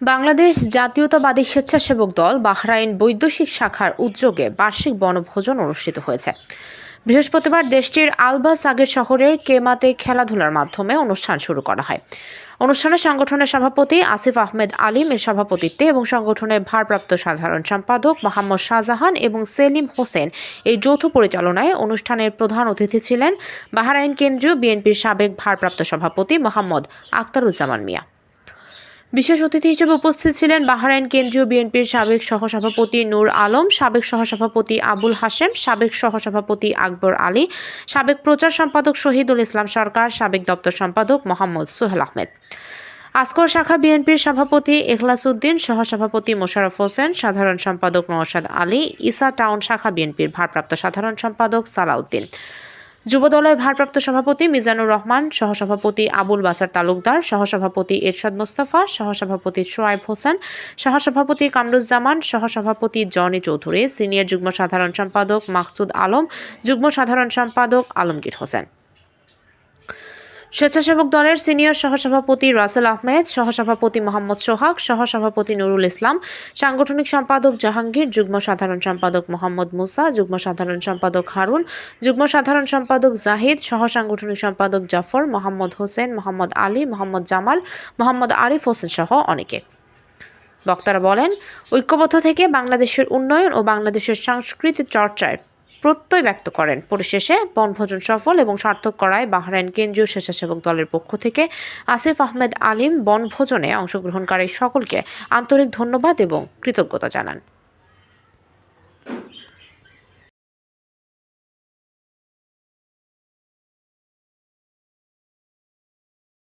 বাংলাদেশ জাতীয়তাবাদী স্বেচ্ছাসেবক দল বাহরাইন বৈদেশিক শাখার উদ্যোগে বার্ষিক বনভোজন অনুষ্ঠিত হয়েছে। বৃহস্পতিবার দেশটির আলবাস আগের শহরের কেমাতে খেলাধুলার মাধ্যমে অনুষ্ঠান শুরু করা হয়। অনুষ্ঠানে সংগঠনের সভাপতি আসিফ আহমেদ আলিম এর সভাপতিত্বে এবং সংগঠনের ভারপ্রাপ্ত সাধারণ সম্পাদক মোহাম্মদ শাহজাহান এবং সেলিম হোসেন এই যৌথ পরিচালনায় অনুষ্ঠানের প্রধান অতিথি ছিলেন বাহরাইন কেন্দ্রীয় বিএনপির সাবেক ভারপ্রাপ্ত সভাপতি মোহাম্মদ আখতারুজ্জামান মিয়া। বিশেষ অতিথি হিসেবে উপস্থিত ছিলেন বাহরাইন কেন্দ্রীয় বিএনপির সাবেক সহসভাপতি নূর আলম, সাবেক সহসভাপতি আবুল হাশেম, সাবেক সহসভাপতি আকবর আলী, সাবেক প্রচার সম্পাদক শহীদুল ইসলাম সরকার, সাবেক দপ্তর সম্পাদক মোহাম্মদ সোহেল আহমেদ। আসকর শাখা বিএনপির সভাপতি এখলাস উদ্দিন, সহসভাপতি মোশারফ হোসেন, সাধারণ সম্পাদক নওশাদ আলী, ইসা টাউন শাখা বিএনপির ভারপ্রাপ্ত সাধারণ সম্পাদক সালাউদ্দিন। যুবদলের ভারপ্রাপ্ত সভাপতি মিজানুর রহমান, সহসভাপতি আবুল বাসার তালুকদার, সহসভাপতি এরশাদ মোস্তফা, সহসভাপতি সোয়াইব হোসেন, সহসভাপতি কামরুজ্জামান, সহসভাপতি জনি চৌধুরী, সিনিয়র যুগ্ম সাধারণ সম্পাদক মাকসুদ আলম, যুগ্ম সাধারণ সম্পাদক আলমগীর হোসেন। স্বেচ্ছাসেবক দলের সিনিয়র সহসভাপতি রাসেল আহমেদ, সহসভাপতি মোহাম্মদ সোহাগ, সহসভাপতি নুরুল ইসলাম, সাংগঠনিক সম্পাদক জাহাঙ্গীর, যুগ্ম সাধারণ সম্পাদক মোহাম্মদ মুসা, যুগ্ম সাধারণ সম্পাদক হারুন, যুগ্ম সাধারণ সম্পাদক জাহিদ সহ সাংগঠনিক সম্পাদক জাফর, মোহাম্মদ হোসেন, মোহাম্মদ আলী, মোহাম্মদ জামাল, মোহাম্মদ আরিফ হোসেন সহ অনেকে। বক্তারা বলেন, ঐক্যবদ্ধ থেকে বাংলাদেশের উন্নয়ন ও বাংলাদেশের সাংস্কৃতিক চর্চায় প্রত্যয় ব্যক্ত করেন। পরিশেষে বনভোজন সফল এবং সার্থক করায় বাহরাইন কেন্দ্রীয় স্বেচ্ছাসেবক দলের পক্ষ থেকে আসিফ আহমেদ আলিম বনভোজনে অংশগ্রহণকারী সকলকে আন্তরিক ধন্যবাদ এবং কৃতজ্ঞতা জানান।